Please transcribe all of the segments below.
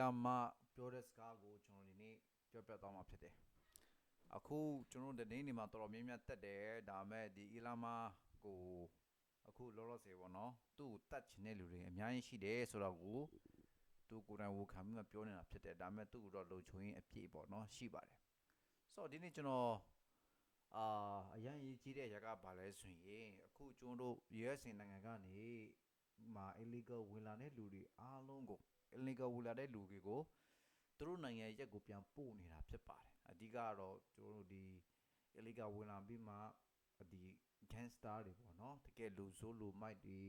လာမပြောတဲ့စကားကိုကျွန်တော်ဒီနေ့ပြောပြသွားမှာဖြစ်တယ်အခုကျွန်တော်တို့ဒီနေ့နေမှာတော်တော်များများတက်တယ်ဒါပေမဲ့ဒီအီလာမကိုအခုလောလောဆယ်ပေါ့နော်သူ့ကိုတတ်ချင်တဲ့လူတွေအများကြီးရှိတယ်ဆိုတော့ကိုသူကိုယ်တိုင်ဝခံပြီးမှပြောနေတာဖြစ်တယ်ဒါပေမဲ့သူ့ကိုတော့လုံချုံရင်အပြည့်ပေါ့နော်ရှိပါတယ်ဆိုတော့ဒီနေ့ကျွန်တော်အာအရင်ရေးကြည့်တဲ့အရာကဘာလဲဆိုရင်အခုကျွန်တော်တို့ US နိုင်ငံကနေမှာ illegal ဝင်လာတဲ့လူတွေအားလုံးကို illegal ဝင်လာတဲ့လူတွေကိုသူတို့နိုင်ငံရက်ကိုပြန်ပို့နေတာဖြစ်ပါတယ်အဓိကကတော့ကျွန်တော်တို့ဒီ illegal ဝင်လာပြီးမှဒီ gangster တွေပေါ့နော်တကယ်လူဆိုးလူမိုက်တွေ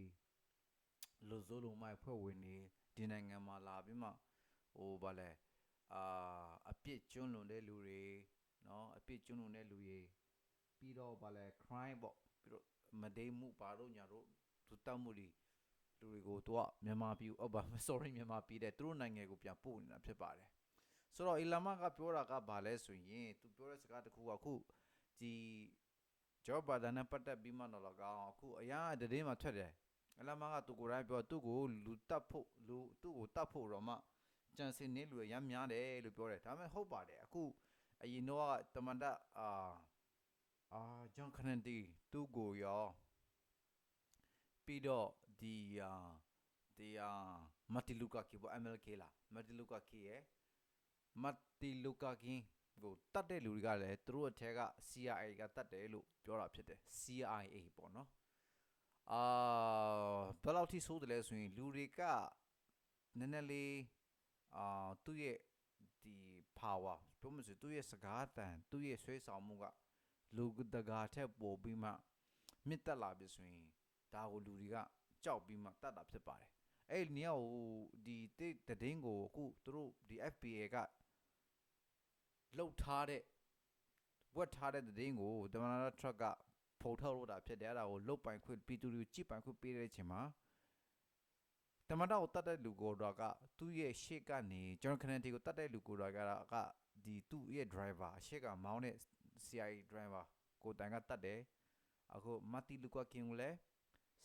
လူဆိုးလူမိုက်ဖွဲ့ဝင်နေဒီနိုင်ငံမှာလာပြီးမှဟိုဗာလဲအာအပြစ်ကျွန်းလွန်တဲ့လူတွေနော်အပြစ်ကျွန်းလွန်တဲ့လူတွေပြီးတော့ဗာလဲ crime ပေါ့ပြီးတော့မဒိမ်းမှုဘာလို့ညာတို့သူတတ်မှုတွေ လူတွေကိုသူကမြန်မာပြည်အော်ဗာ sorry မြန်မာပြည်တဲ့သူတို့နိုင်ငံကိုပြန်ပို့နေတာဖြစ်ပါတယ်ဆိုတော့အီလာမကပြောတာကဘာလဲဆိုရင်သူပြောတဲ့စကားတစ်ခုကအခုဒီဂျော့ဘာဒန်နဲ့ပတ်သက်ပြီးမှတော့လကောင်းအခုအရာတည်င်းမှာထွက်တယ်အီလာမကသူကိုယ်တိုင်ပြောသူ့ကိုလူတက်ဖို့လူသူ့ကိုတတ်ဖို့တော့မှကြံစင်နေလူရမ်းများတယ်လို့ပြောတယ်ဒါပေမဲ့ဟုတ်ပါတယ်အခုအရင်တော့ကတမန်တအာအာဂျွန်ခနန်ဒီသူ့ကိုရောပြီးတော့ ဒီအာဒီအာမတ်တီလူကာကီပေါ့ MLK လားမတ်တီလူကာကီရဲ့မတ်တီလူကာကင်းကိုတတ်တဲ့လူတွေကလည်းသူတို့အထက်က CIA ကတတ်တယ်လို့ပြောတာဖြစ်တယ် CIA ပေါ့နော်အာဘယ်လောက်ထိဆိုးတယ်လဲဆိုရင်လူတွေကနည်းနည်းလေးအာသူ့ရဲ့ဒီ power ပြောမစသူ့ရဲ့စကားတန်သူ့ရဲ့ဆွဲဆောင်မှုကလူတကာထက်ပိုပြီးမှမြင့်တက်လာပြီဆိုရင်ဒါကိုလူတွေက ကြောက်ပြီးမှတတ်တာဖြစ်ပါတယ်အဲ့ဒီနေရာကိုဒီတိတည်င်းကိုအခုသူတို့ဒီ FBA ကလှုပ်ထားတဲ့ဝက်ထားတဲ့တည်င်းကိုတမန်တော်ထရက်ကဖော်ထုတ်လို့တာဖြစ်တယ်အဲ့ဒါကိုလုတ်ပိုင်ခွင့်ပြည်သူတွေကိုကြည့်ပိုင်ခွင့်ပေးတဲ့အချိန်မှာတမန်တော်ကိုတတ်တဲ့လူကိုတော့ကသူ့ရဲ့ရှေ့ကနေဂျွန်ခနန်တီကိုတတ်တဲ့လူကိုတော့ကကဒီသူ့ရဲ့ driver အရှေ့ကမောင်းတဲ့ CIA driver ကိုတိုင်ကတတ်တယ်အခုမတ်တီလူကကင်းကိုလည်း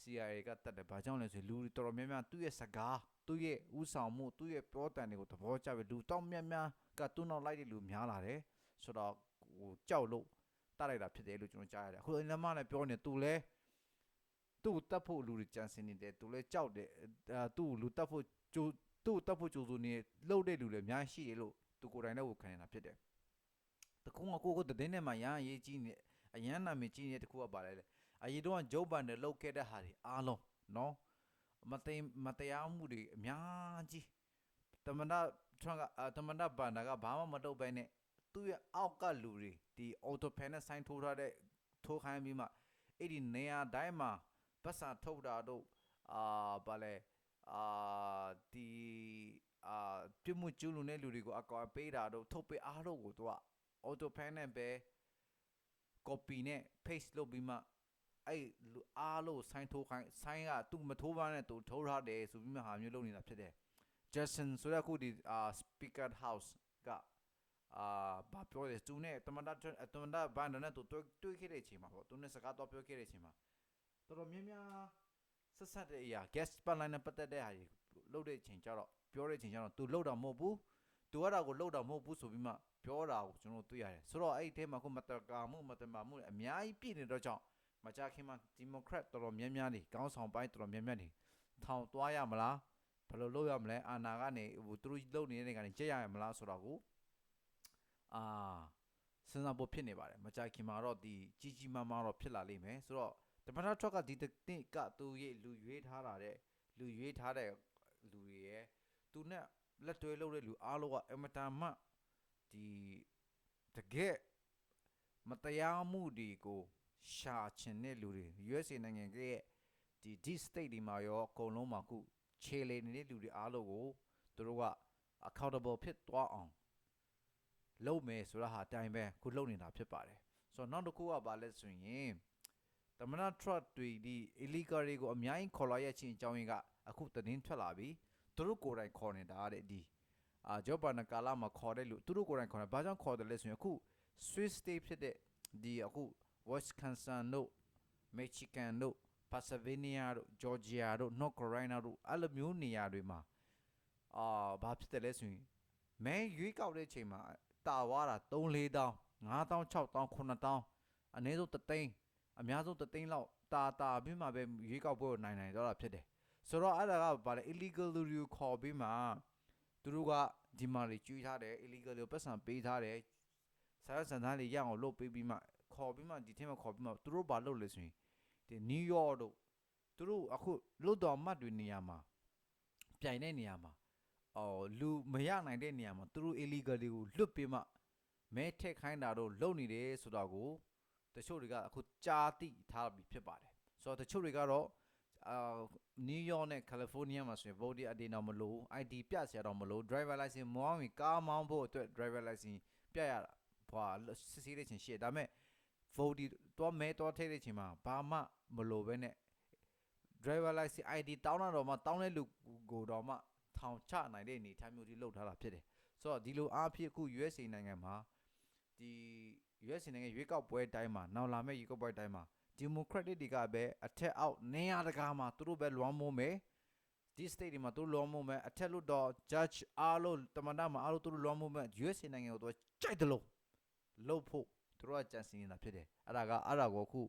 CIA ကတတ်တယ်ဘာကြောင့်လဲဆိုရင်လူတွေတော်တော်များများသူ့ရဲ့စကားသူ့ရဲ့ဥဆောင်မှုသူ့ရဲ့ပြောတန်တွေကိုသဘောကျပြီလူတောင်းများများကသူ့နောက်လိုက်တဲ့လူများလာတယ်ဆိုတော့ဟိုကြောက်လို့တတ်လိုက်တာဖြစ်တယ်လို့ကျွန်တော်ကြားရတယ်အခုအင်းလမလည်းပြောနေသူလည်းသူ့တတ်ဖို့လူတွေကြံစည်နေတယ်သူလည်းကြောက်တယ်အဲသူ့လူတတ်ဖို့ကြိုးသူ့တတ်ဖို့ကြိုးစုနေလှုပ်တဲ့လူလည်းအများရှိတယ်လို့သူကိုယ်တိုင်လည်းဝခံနေတာဖြစ်တယ်တခုကကိုကိုတဲ့င်းနဲ့မှရမ်းရေးကြီးနေအရန်နာမည်ကြီးနေတဲ့တခုကပါလဲလေ အရင်တော့ဂျိုးဘန်နဲ့လောက်ခဲ့တဲ့ဟာတွေအားလုံးနော်မသိမတရားမှုတွေအများကြီးတမန်တော်ထရန့်ကအာတမန်တော်ဘန်နာကဘာမှမလုပ်ဘဲနဲ့သူ့ရဲ့အောက်ကလူတွေဒီအော်တိုဖန်နဲ့ဆိုင်းထိုးထားတဲ့ထိုးခိုင်းပြီးမှအဲ့ဒီနေရာတိုင်းမှာပတ်စာထုတ်တာတို့အာဗာလဲအာဒီအာပြစ်မှုကျူးလွန်တဲ့လူတွေကိုအကောင်ပေးတာတို့ထုတ်ပေးအားလုံးကိုသူကအော်တိုဖန်နဲ့ပဲ copy နဲ့ paste လုပ်ပြီးမှ အဲ့လူအားလို့ sign ထိုးခိုင်း sign ကသူမထိုးပါနဲ့သူထိုးထားတယ်ဆိုပြီးမှဟာမျိုးလုပ်နေတာဖြစ်တယ် Jason ဆိုတဲ့အခုဒီအာ speaker house ကအာဘာပြောလဲသူနဲ့တမန်တော်တမန်တော်ဘန်ဒနဲ့သူတွေ့တွေ့ခဲ့တဲ့အချိန်မှာပေါ့သူနဲ့စကားတော့ပြောခဲ့တဲ့အချိန်မှာတော်တော်များများဆက်ဆက်တဲ့အရာ guest spotlight နဲ့ပတ်သက်တဲ့ဟာတွေလုပ်တဲ့အချိန်ကျတော့ပြောတဲ့အချိန်ကျတော့သူလုပ်တာမဟုတ်ဘူးသူကတာကိုလုပ်တာမဟုတ်ဘူးဆိုပြီးမှပြောတာကိုကျွန်တော်တွေ့ရတယ်ဆိုတော့အဲ့ဒီထဲမှာခုမတကာမှုမတမာမှုအများကြီးပြည့်နေတော့ကြောင့် မကြခင်မှာဒီမိုကရက်တော်တော်များများနေကောင်းဆောင်ပိုင်းတော်တော်များများနေထောင်သွားရမလားဘယ်လိုလုပ်ရမလဲအာနာကနေဟိုသူတို့လုပ်နေတဲ့ကနေကြက်ရရမလားဆိုတော့ကိုအာစဉ်းစားဖို့ဖြစ်နေပါတယ်မကြခင်မှာတော့ဒီကြီးကြီးမားမားတော့ဖြစ်လာလိမ့်မယ်ဆိုတော့တမန်တော်ထွက်ကဒီတစ်ကသူရဲ့လူရွေးထားတာတဲ့လူရွေးထားတဲ့လူတွေရဲ့သူနဲ့လက်တွဲလုပ်တဲ့လူအားလုံးကအမတန်မှဒီတကယ်မတရားမှုတွေကို ရှာချင်တဲ့လူတွေ USA နိုင်ငံရဲ့ဒီ deep state ဒီမှာရောအကုန်လုံးမှာခုခြေလေနေတဲ့လူတွေအားလုံးကိုသူတို့က accountable ဖြစ်သွားအောင်လုပ်မယ်ဆိုတာဟာအတိုင်းပဲခုလုပ်နေတာဖြစ်ပါတယ်ဆိုတော့နောက်တစ်ခုကဘာလဲဆိုရင်တမနာ truck တွေဒီ illegal တွေကိုအများကြီးခေါ်လာရဲ့ချင်းအကြောင်းရင်းကအခုသတင်းထွက်လာပြီသူတို့ကိုယ်တိုင်ခေါ်နေတာတဲ့ဒီအာဂျော့ဘာနကာလာမှာခေါ်တဲ့လူသူတို့ကိုယ်တိုင်ခေါ်တယ်ဘာကြောင့်ခေါ်တယ်လဲဆိုရင်အခု Swiss state ဖြစ်တဲ့ဒီအခု Wisconsin တို့ Michigan တို့ Pennsylvania တို့ Georgia တို့ North Carolina တို့အဲ့လိုမျိုးနေရာတွေမှာအာဘာဖြစ်တယ်လဲဆိုရင်မဲရွေးကောက်တဲ့ချိန်မှာတာဝါတာ3 4တောင်း5တောင်း6တောင်း9တောင်းအနည်းဆုံး3သိန်းအများဆုံး3သိန်းလောက်တာတာပြီးမှပဲရွေးကောက်ပွဲကိုနိုင်နိုင်တော့တာဖြစ်တယ်ဆိုတော့အဲ့ဒါကဘာလဲ illegal လူတွေကိုခေါ်ပြီးမှသူတို့ကဒီမာတွေကျွေးထားတယ် illegal တွေပတ်စံပေးထားတယ်ဆရာစံသားတွေရအောင်လုပ်ပေးပြီးမှ ခေါ်ပြီးမှဒီထက်မှခေါ်ပြီးမှသူတို့ဘာလုပ်လဲဆိုရင်ဒီ New York တို့သူတို့အခုလွတ်တော်မှတ်တွေနေရာမှာပြိုင်တဲ့နေရာမှာအော်လူမရနိုင်တဲ့နေရာမှာသူတို့ illegal တွေကိုလွတ်ပြီးမှမဲထက်ခိုင်းတာတို့လုပ်နေတယ်ဆိုတော့ကိုတချို့တွေကအခုကြားသိထားပြီးဖြစ်ပါတယ်ဆိုတော့တချို့တွေကတော့အာနယူးယောက်နဲ့ကယ်လီဖိုးနီးယားမှာဆိုရင် voter ID တော့မလို့ ID ပြစရာတော့မလို့ driver license မောင်းရင်ကားမောင်းဖို့အတွက် driver license ပြရတာဟွာစစ်ဆေးတဲ့ချင်းရှေ့ဒါပေမဲ့ vote တော့မဲတော့ထဲတဲ့ချင်းမှာဘာမှမလို့ပဲနဲ့ driver license ID တောင်းတာတော့မှတောင်းတဲ့လူကိုတော့မှထောင်ချနိုင်တဲ့အနေအထားမျိုးကြီးလုပ်ထားတာဖြစ်တယ်ဆိုတော့ဒီလိုအားဖြင့်အခု USA နိုင်ငံမှာဒီ USA နိုင်ငံရွေးကောက်ပွဲတိုင်းမှာနောက်လာမယ့်ရွေးကောက်ပွဲတိုင်းမှာ Democratic တွေကပဲအထက်အောက်နေရာတကာမှာသူတို့ပဲလွှမ်းမိုးမယ်ဒီ state တွေမှာသူတို့လွှမ်းမိုးမယ်အထက်လို့တော့ judge အားလို့တမန်တော်မှာအားလို့သူတို့လွှမ်းမိုးမယ် USA နိုင်ငံကိုသူကကြိုက်တယ်လို့လုပ်ဖို့ သူတို့ကကြံစည်နေတာဖြစ်တယ်အဲ့ဒါကအဲ့ဒါကိုအခု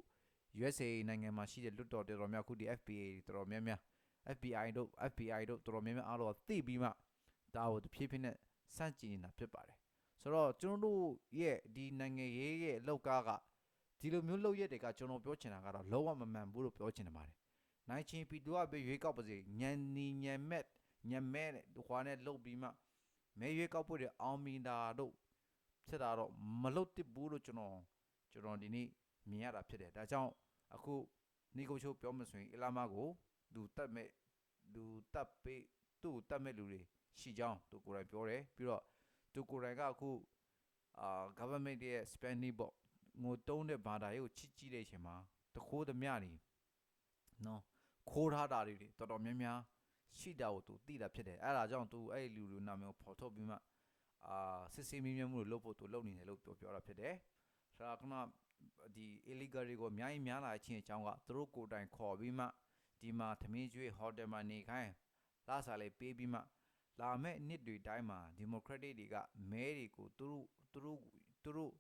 USA နိုင်ငံမှာရှိတဲ့လွတ်တော်တော်တော်များအခုဒီ FBA တော်တော်များများ FBI တို့ FBI တို့တော်တော်များများအားလုံးသိပြီးမှဒါကိုတဖြည်းဖြည်းနဲ့စန့်ကျင်နေတာဖြစ်ပါတယ်ဆိုတော့ကျွန်တော်တို့ရဲ့ဒီနိုင်ငံရေးရဲ့အလောက်ကားကဒီလိုမျိုးလောက်ရက်တွေကကျွန်တော်ပြောချင်တာကတော့လုံးဝမမှန်ဘူးလို့ပြောချင်တယ်ပါတယ်နိုင်ချင်းပီတူကပဲရွေးကောက်ပါစေညံနီညံမက်ညံမဲတဲ့ဟွာနဲ့လုတ်ပြီးမှမဲရွေးကောက်ပွဲတွေအောင်မီတာတို့ ဖြစ်တာတော့မလုတ်တစ်ဘူးလို့ကျွန်တော်ကျွန်တော်ဒီနေ့မြင်ရတာဖြစ်တယ်ဒါကြောင့်အခုနီကိုချိုပြောမှဆိုရင်အီလာမာကိုသူတတ်မဲ့သူတတ်ပေးသူ့ကိုတတ်မဲ့လူတွေရှိကြောင်းသူကိုယ်တိုင်ပြောတယ်ပြီးတော့သူကိုယ်တိုင်ကအခုအာ government ရဲ့ spending ပေါ့ငိုတုံးတဲ့ဘာသာရေးကိုချစ်ကြည့်တဲ့အချိန်မှာတခိုးသမျှနေနော်ခိုးထားတာတွေတော်တော်များများရှိတာကိုသူသိတာဖြစ်တယ်အဲ့ဒါကြောင့်သူအဲ့ဒီလူလူနာမည်ကိုဖော်ထုတ်ပြီးမှ အာစစ်စစ်မြင်းမြင်းမှုလို့လုပ်ဖို့သူလုပ်နေတယ်လို့ပြောပြောတာဖြစ်တယ်ဆိုတော့ခုနဒီ illegal တွေကိုအများကြီးများလာခြင်းအကြောင်းကသူတို့ကိုယ်တိုင်ခေါ်ပြီးမှဒီမှာသမင်းကျွေးဟိုတယ်မှာနေခိုင်းလာစားလေးပေးပြီးမှလာမဲ့နှစ်တွေတိုင်းမှာ democratic တွေကမဲတွေကိုသူတို့သူတို့သူတို့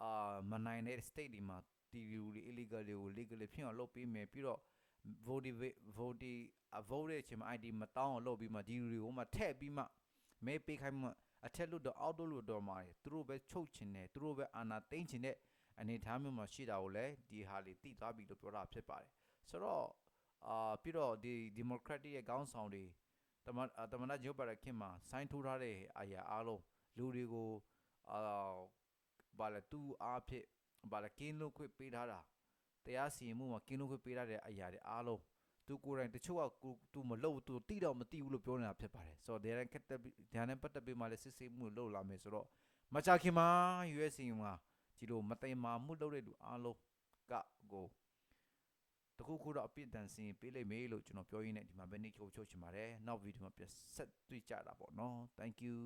အာမနိုင်တဲ့ state တွေမှာဒီလူတွေ illegal တွေကို legal ဖြစ်အောင်လုပ်ပေးမယ်ပြီးတော့ vote vote vote ရဲ့အချိန်မှာ ID မတောင်းအောင်လုပ်ပြီးမှဒီလူတွေကိုမှထည့်ပြီးမှမဲပေးခိုင်းမှ အထက်လို့တော့အောက်လို့တော့မှာသူတို့ပဲချုပ်ချင်တယ်သူတို့ပဲအာဏာသိမ်းချင်တဲ့အနေအထားမျိုးမှာရှိတာကိုလည်းဒီဟာလေးသိသွားပြီလို့ပြောတာဖြစ်ပါတယ်ဆိုတော့အာပြီးတော့ဒီ democratic ရဲ့ခေါင်းဆောင်တွေတမန်တမန်တော်ဂျိုပါရခင်မှာဆိုင်းထိုးထားတဲ့အရာအားလုံးလူတွေကိုအာဘာလဲသူအားဖြင့်ဘာလဲကင်းလို့ခွင့်ပေးထားတာတရားစီရင်မှုမှာကင်းလို့ခွင့်ပေးထားတဲ့အရာတွေအားလုံး သူကိုယ်တိုင်တချို့ကသူမလုပ်သူတိတော့မတိဘူးလို့ပြောနေတာဖြစ်ပါတယ်ဆိုတော့ဒါနဲ့ကတက်ဒါနဲ့ပတ်သက်ပြီးမှလည်းစစ်ဆေးမှုလုပ်လာမယ်ဆိုတော့မချခင်မှာ USA မှာဒီလိုမတိမ်မာမှုလုပ်တဲ့လူအားလုံးကကိုတခုခုတော့အပြစ်ဒဏ်စင်ပေးလိုက်မေးလို့ကျွန်တော်ပြောရင်းနဲ့ဒီမှာပဲနေချိုးချိုးချင်ပါတယ်နောက်ဗီဒီယိုမှာပြန်ဆက်တွေ့ကြတာပေါ့နော် thank you